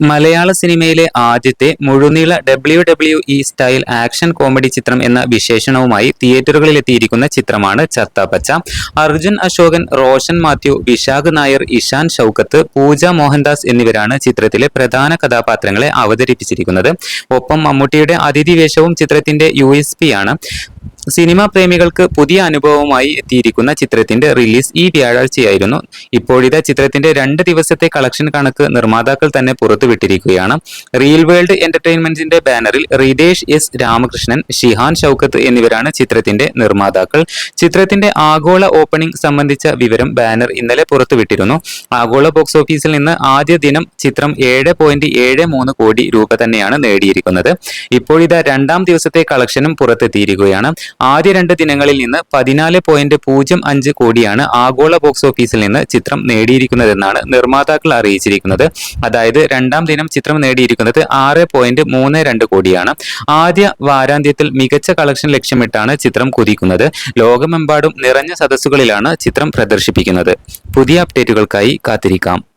മലയാള സിനിമയിലെ ആദ്യത്തെ മുഴുനീള W W E style action comedy ചിത്രം എന്ന വിശേഷണവുമായി തിയേറ്ററുകളിൽ എത്തിയിരിക്കുന്ന ചിത്രമാണ് ചത്താപച്ച അർജുൻ അശോകൻ റോഷൻ മാത്യു വിശാഖ് നായർ ഇഷാൻ ഷൗക്കത്ത് പൂജ മോഹൻദാസ് എന്നിവരാണ് ചിത്രത്തിലെ പ്രധാന കഥാപാത്രങ്ങളെ അവതരിപ്പിച്ചിരിക്കുന്നത്. ഒപ്പം മമ്മൂട്ടിയുടെ അതിഥി വേഷവും ചിത്രത്തിന്റെ യു ആണ്. സിനിമാ പ്രേമികൾക്ക് പുതിയ അനുഭവമായി എത്തിയിരിക്കുന്ന ചിത്രത്തിന്റെ റിലീസ് ഈ വ്യാഴാഴ്ചയായിരുന്നു. ഇപ്പോഴിതാ ചിത്രത്തിന്റെ രണ്ട് ദിവസത്തെ കളക്ഷൻ കണക്ക് നിർമ്മാതാക്കൾ തന്നെ പുറത്തുവിട്ടിരിക്കുകയാണ്. റിയൽ വേൾഡ് എന്റർടൈൻമെന്റ്സിന്റെ ബാനറിൽ റിതേഷ് എസ് രാമകൃഷ്ണൻ ഷിഹാൻ ഷൗക്കത്ത് എന്നിവരാണ് ചിത്രത്തിന്റെ നിർമ്മാതാക്കൾ. ചിത്രത്തിന്റെ ആഗോള ഓപ്പണിംഗ് സംബന്ധിച്ച വിവരം ബാനർ ഇന്നലെ പുറത്തുവിട്ടിരുന്നു. ആഗോള ബോക്സ് ഓഫീസിൽ നിന്ന് ആദ്യ ദിനം ചിത്രം ഏഴ് പോയിന്റ് ഏഴ് മൂന്ന് കോടി രൂപ തന്നെയാണ് നേടിയിരിക്കുന്നത്. ഇപ്പോഴിതാ രണ്ടാം ദിവസത്തെ കളക്ഷനും പുറത്തെത്തിയിരിക്കുകയാണ്. ആദ്യ രണ്ട് ദിനങ്ങളിൽ നിന്ന് പതിനാല് പോയിന്റ് പൂജ്യം അഞ്ച് കോടിയാണ് ആഗോള ബോക്സ് ഓഫീസിൽ നിന്ന് ചിത്രം നേടിയിരിക്കുന്നതെന്നാണ് നിർമ്മാതാക്കൾ അറിയിച്ചിരിക്കുന്നത്. അതായത് രണ്ടാം ദിനം ചിത്രം നേടിയിരിക്കുന്നത് ആറ് പോയിന്റ് മൂന്ന് രണ്ട് കോടിയാണ്. ആദ്യ വാരാന്ത്യത്തിൽ മികച്ച കളക്ഷൻ ലക്ഷ്യമിട്ടാണ് ചിത്രം കുതിക്കുന്നത്. ലോകമെമ്പാടും നിറഞ്ഞ സദസ്സുകളിലാണ് ചിത്രം പ്രദർശിപ്പിക്കുന്നത്. പുതിയ അപ്ഡേറ്റുകൾക്കായി കാത്തിരിക്കാം.